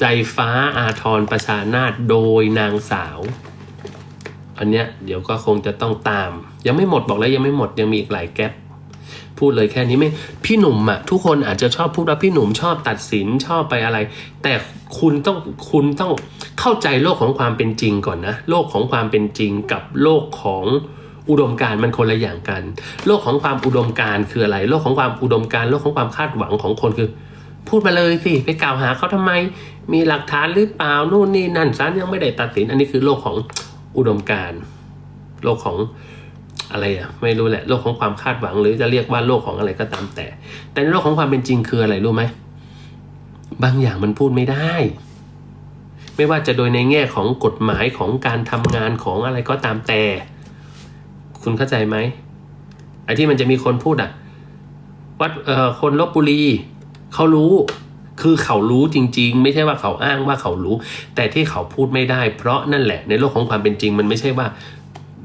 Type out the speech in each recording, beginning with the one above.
ใจฟ้าอาทรประชานาถโดยนางสาว อันเนี้ยเดี๋ยวก็คงจะต้องตาม ยังไม่หมดบอกแล้วยังไม่หมดยังมีอีกหลายแก๊ปพูดเลยแค่นี้ไม่พี่หนุ่มอะทุกคนอาจจะชอบพูดว่าพี่หนุ่มชอบตัดสินชอบไปอะไร แต่คุณต้องคุณต้องเข้าใจโลกของความเป็นจริงก่อนนะ โลกของความเป็นจริงกับโลกของอุดมการมันคนละอย่างกัน โลกของความอุดมการคืออะไร โลกของความอุดมการโลกของความคาดหวังของคนคือ พูดมาเลยสิไปกล่าวหาเขาทำไม มีหลักฐานหรือเปล่านู่นนี่นั่นศาลยังไม่ได้ตัดสิน อันนี้คือโลกของอุดมการโลกของอะไรอะไม่รู้แหละโลกของความคาดหวังหรือจะเรียกว่าโลกของอะไรก็ตามแต่ แต่ในโลกของความเป็นจริงคืออะไรรู้ไหมบางอย่างมันพูดไม่ได้ ไม่ว่าจะโดยในแง่ของกฎหมายของการทำงานของอะไรก็ตามแต่ คุณเข้าใจไหมไอ้ที่มันจะมีคนพูดอะวัดเอ่อคนลบบุรี เขารู้ คือเขารู้จริง ๆ ไม่ใช่ว่าเขาอ้างว่าเขารู้ แต่ที่เขาพูดไม่ได้ เพราะนั่นแหละในโลกของความเป็นจริง มันไม่ใช่ว่า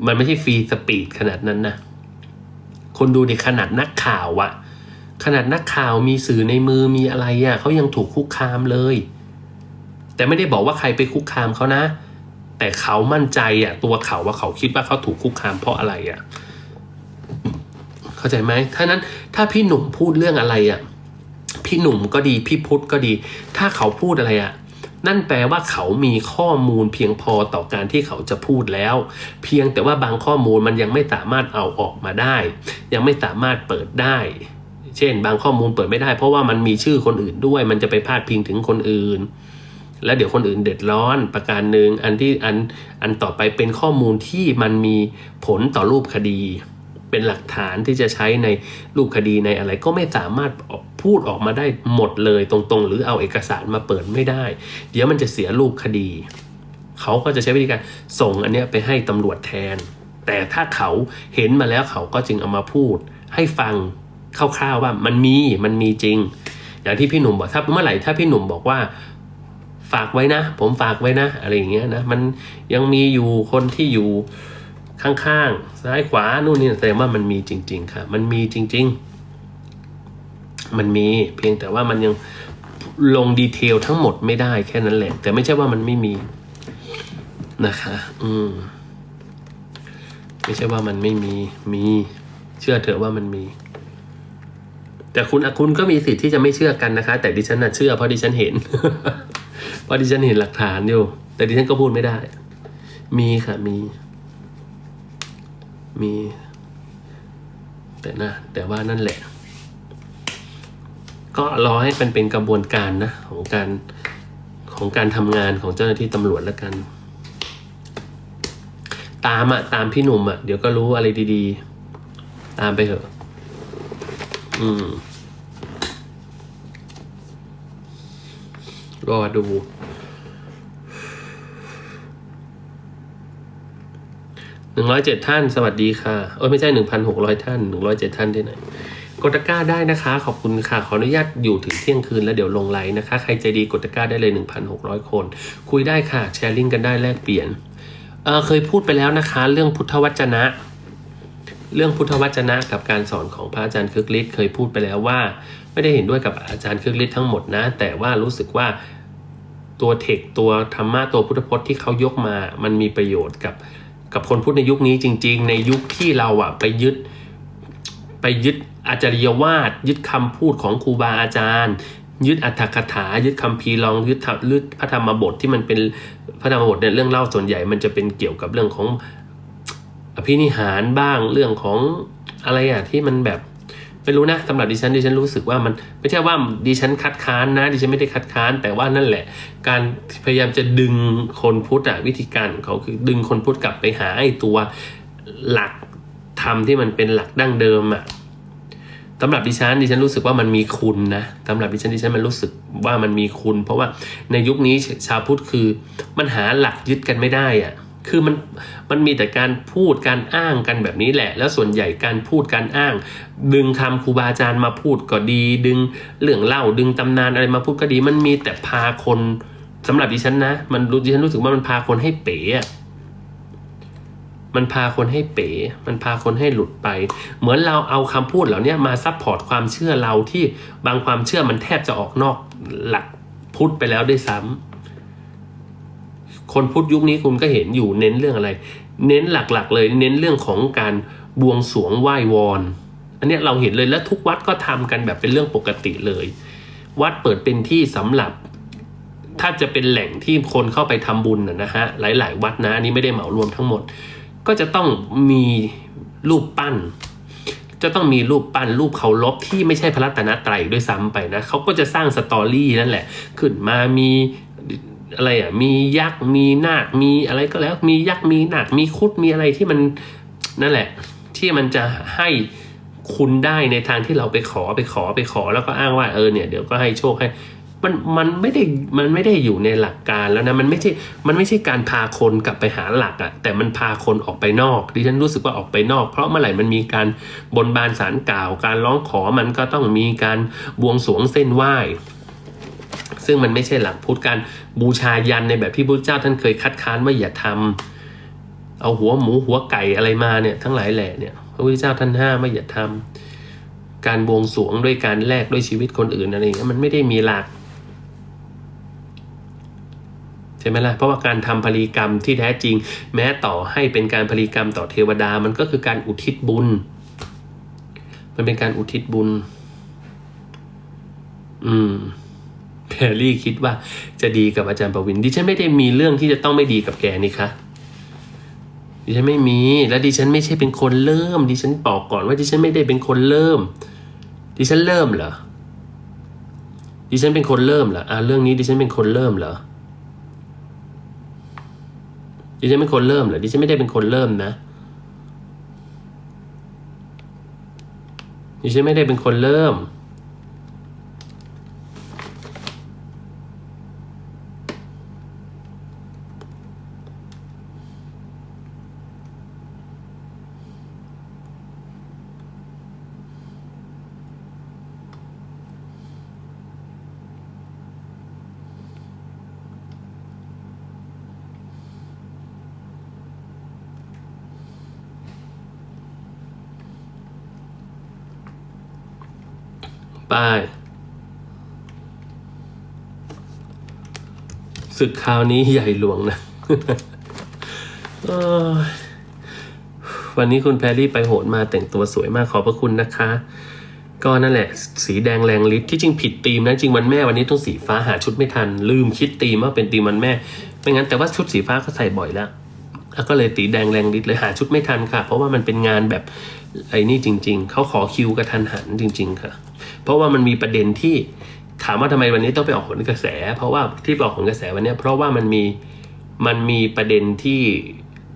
มันไม่ใช่ฟรีสปีดขนาดนั้นนะคนดูในขนาดนักข่าวอะขนาดนักข่าวมีสื่อในมือมีอะไรอะเขายังถูกคุกคามเลย แต่ไม่ได้บอกว่าใครไปคุกคามเขานะ แต่เขามั่นใจอะตัวเขาว่าเขาคิดว่าเขาถูกคุกคามเพราะอะไรอะเข้าใจไหมถ้านั้นถ้าพี่หนุ่มพูดเรื่องอะไรอะ พี่หนุ่มก็ดีพี่พุทธก็ดี ถ้าเขาพูดอะไรอะ่ะนั่นแปลว่าเขามีข้อมูลเพียงพอต่อการที่เขาจะพูดแล้ว เพียงแต่ว่าบางข้อมูลมันยังไม่สามารถเอาออกมาได้ ยังไม่สามารถเปิดได้ เช่น บางข้อมูลเปิดไม่ได้ เพราะว่ามันมีชื่อคนอื่นด้วย มันจะไปพาดพิงถึงคนอื่น แล้วเดี๋ยวคนอื่นเดือดร้อน ประการหนึ่งอันที่อันอันต่อไปเป็นข้อมูลที่มันมีผลต่อรูปคดี เป็นหลักฐานที่จะใช้ในรูปคดีในอะไรก็ไม่สามารถพูดออกมาได้หมดเลยตรงๆ หรือเอาเอกสารมาเปิดไม่ได้ เดี๋ยวมันจะเสียรูปคดี เขาก็จะใช้วิธีการส่งอันเนี้ยไปให้ตำรวจแทน แต่ถ้าเขาเห็นมาแล้วเขาก็จึงเอามาพูด ให้ฟังคร่าวๆว่ามันมีมันมีจริง อย่างที่พี่หนุ่มบอกถ้าเมื่อไหร่ถ้าพี่หนุ่มบอกว่าฝากไว้นะ ผมฝากไว้นะ อะไรอย่างเงี้ยนะมันยังมีอยู่คนที่อยู่ ข้างๆ ซ้ายขวานู่นนี่แสดงว่ามันมีจริง ๆ ค่ะ มันมีจริง ๆ มันมีเพียงแต่ว่ามันยังลงดีเทลทั้งหมดไม่ได้แค่นั้นแหละ แต่ไม่ใช่ว่ามันไม่มีนะคะ อืม ไม่ใช่ว่ามันไม่มี มี เชื่อเถอะว่ามันมี แต่คุณอคุณก็มีสิทธิ์ที่จะไม่เชื่อกันนะคะ แต่ดิฉันน่ะเชื่อเพราะดิฉันเห็น เพราะดิฉันเห็นหลักฐานอยู่ แต่ดิฉันก็พูดไม่ได้ มีค่ะ มี มี แต่นะ แต่ว่านั่นแหละ ก็รอให้มันเป็นกระบวนการนะ ของการของการทำงานของเจ้าหน้าที่ตำรวจแล้วกัน ตามอะตามพี่หนุ่มอะเดี๋ยวก็รู้อะไรดีๆ ตามไปเถอะ อืม รอดู หนึ่ง ร้อยเจ็ดท่าน สวัสดีค่ะเออไม่ใช่หนึ่งพันหกร้อยท่านหนึ่งร้อยเจ็ดท่านที่ไหนกดตะกร้าได้นะคะ ขอบคุณค่ะ ขออนุญาตอยู่ถึงเที่ยงคืนแล้วเดี๋ยวลงไลน์นะคะ ใครใจดีกดตะกร้าได้เลยหนึ่งพันหกร้อยคน คุยได้ค่ะ แชร์ลิงก์กันได้แลกเปลี่ยนเเคยพูดไปแล้วนะคะ เรื่องพุทธวจนะ เรื่องพุทธวจนะกับการสอนของพระอาจารย์คึกฤทธิ์เคยพูดไปแล้วว่า ไม่ได้เห็นด้วยกับอาจารย์คึกฤทธิ์ทั้งหมดนะ แต่ว่ารู้สึกว่าตัวเทคตัวธรรมะตัวพุทธพจน์ที่เขายกมา มันมีประโยชน์กับ กับคนพูดในยุคนี้จริง ๆ ในยุคที่เราอะไปยึดไปยึดอาจาริยวาทยึดคำพูดของครูบาอาจารย์ ยึดอัตถกถา ยึดคำพีร์ลองยึดยึดพระธรรมบทที่มันเป็นพระธรรมบทเนี่ยเรื่องเล่าส่วนใหญ่มันจะเป็นเกี่ยวกับเรื่องของอภินิหารบ้างเรื่องของอะไรอะที่มันแบบ ไม่รู้นะสำหรับดิฉันดิฉันรู้สึกว่ามันไม่ใช่ว่าดิฉันคัดค้านนะดิฉันไม่ได้คัดค้าน แต่ว่านั่นแหละ การพยายามจะดึงคนพุทธอะวิธีการเขาคือดึงคนพุทธกลับไปหาไอ้ตัวหลักธรรมที่มันเป็นหลักดั้งเดิมอะสำหรับดิฉันดิฉันรู้สึกว่ามันมีคุณนะสำหรับดิฉันดิฉันมันรู้สึกว่ามันมีคุณ เพราะว่าในยุคนี้ชาวพุทธคือมันหาหลักยึดกันไม่ได้อะ คือมันมันมีแต่การพูดการอ้างกันแบบนี้แหละ แล้วส่วนใหญ่การพูดการอ้าง ดึงคำครูบาอาจารย์มาพูดก็ดี ดึงเรื่องเล่าดึงตำนานอะไรมาพูดก็ดี มันมีแต่พาคนสำหรับดิฉันนะ มันรู้ดิฉันรู้สึกว่ามันพาคนให้เป๋อมันพาคนให้เป๋ มันพาคนให้หลุดไป เหมือนเราเอาคำพูดเหล่านี้มาซัพพอร์ตความเชื่อเราที่บางความเชื่อมันแทบจะออกนอกหลักพุทธไปแล้วด้วยซ้ำ คนพุทธยุคนี้คุณก็เห็นอยู่เน้นเรื่องอะไร เน้นหลักๆ เลย เน้นเรื่องของการบวงสรวงไหว้วอน อันนี้เราเห็นเลยและทุกวัดก็ทำกันแบบเป็นเรื่องปกติเลย วัดเปิดเป็นที่สำหรับ ถ้าจะเป็นแหล่งที่คนเข้าไปทำบุญนะฮะหลาย ๆ วัดนะอันนี้ไม่ได้เหมารวมทั้งหมด ก็จะต้องมีรูปปั้นจะต้องมีรูปปั้นรูปเคารพที่ไม่ใช่พระรัตนตรัยด้วยซ้ำไปนะเขาก็จะสร้างสตอรี่นั่นแหละ ขึ้นมามี อะไรอะมียักษ์มีนาคมีอะไรก็แล้ว มียักษ์มีนาคมีคุดมีอะไรที่มันนั่นแหละ ที่มันจะให้คุณได้ในทางที่เราไปขอไปขอไปขอแล้วก็อ้างว่าเออเนี่ยเดี๋ยวก็ให้โชคให้มันมันไม่ได้มันไม่ได้อยู่ในหลักการแล้วนะมันไม่ใช่มันไม่ใช่การพาคนกลับไปหาหลักอะแต่มันพาคนออกไปนอกดิฉันรู้สึกว่าออกไปนอก เพราะเมื่อไหร่มันมีการบนบานสารกล่าว การร้องขอมันก็ต้องมีการบวงสรวงเส้นไหว้ ซึ่งมันไม่ใช่หลักพุทธการบูชายันในแบบที่พระเจ้าท่านเคยคัดค้านว่าอย่าทำเอาหัวหมูหัวไก่อะไรมาเนี่ยทั้งหลายแหล่เนี่ยพระพุทธเจ้าท่านห้ามว่าอย่าทำการบวงสรวงด้วยการแลกด้วยชีวิตคนอื่นอะไรอย่างเงี้ยมันไม่ได้มีหลักใช่ไหมล่ะเพราะว่าการทำพลีกรรมที่แท้จริง แม้ต่อให้เป็นการพลีกรรมต่อเทวดามันก็คือการอุทิศบุญ มันเป็นการอุทิศบุญ อืม พรรี่คิดว่าจะดีกับอาจารย์ประวินดิฉันไม่ได้มีเรื่องที่จะต้องไม่ดีกับแกนี่คะดิฉันไม่มี และดิฉันไม่ใช่เป็นคนเริ่ม ดิฉันบอกก่อนว่าดิฉันไม่ได้เป็นคนเริ่ม ดิฉันเริ่มเหรอ ดิฉันเป็นคนเริ่มเหรออ่าเรื่องนี้ดิฉันเป็นคนเริ่มเหรอ ดิฉันเป็นคนเริ่มเหรอ ดิฉันไม่ได้เป็นคนเริ่มนะ ดิฉันไม่ได้เป็นคนเริ่ม ป้ายศึกคราวนี้ใหญ่หลวงนะวันนี้คุณแพรรี่ไปโหนมาแต่งตัวสวยมากขอบพระคุณนะคะ ก็นั่นแหละ สีแดงแรงฤทธิ์ที่จริงผิดธีมนะจริงวันแม่วันนี้ต้องสีฟ้าหาชุดไม่ทัน ลืมคิดธีมว่าเป็นธีมวันแม่ไม่งั้นแต่ว่าชุดสีฟ้าก็ใส่บ่อยแล้วแล้วก็เลยตีแดงแรงฤทธิ์เลยหาชุดไม่ทันค่ะ เพราะว่ามันเป็นงานแบบ ไอ้นี่จริง ๆ เขาขอคิวกระทันหันจริง ๆ ค่ะ เพราะว่ามันมีประเด็นที่ถามว่าทำไมวันนี้ต้องไปออกผลกระแส เพราะว่าที่ออกผลกระแสวันนี้เพราะว่ามันมีมันมีประเด็นที่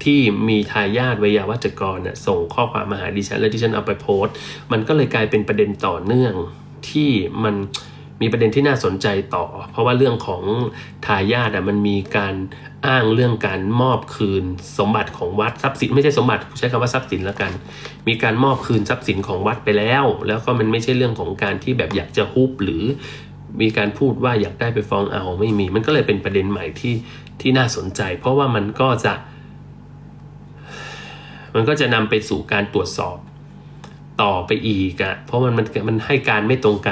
ที่มีทายาทวิยาวัจกรน่ะส่งข้อความมาหาดิฉันแล้วดิฉันเอาไปโพสต์ มันก็เลยกลายเป็นประเด็นต่อเนื่องที่มัน มีประเด็นที่น่าสนใจต่อ เพราะว่าเรื่องของทายาทอะมันมีการอ้างเรื่องการมอบคืนสมบัติของวัดทรัพย์สินไม่ใช่สมบัติใช้คำว่าทรัพย์สินแล้วกัน มีการมอบคืนทรัพย์สินของวัดไปแล้ว แล้วก็มันไม่ใช่เรื่องของการที่แบบอยากจะฮุบหรือมีการพูดว่าอยากได้ไปฟ้องเอาไม่มี มันก็เลยเป็นประเด็นใหม่ที่ที่น่าสนใจ เพราะว่ามันก็จะ มันก็จะนำไปสู่การตรวจสอบต่อไปอีกอะเพราะมันมันมันให้การไม่ตรงกัน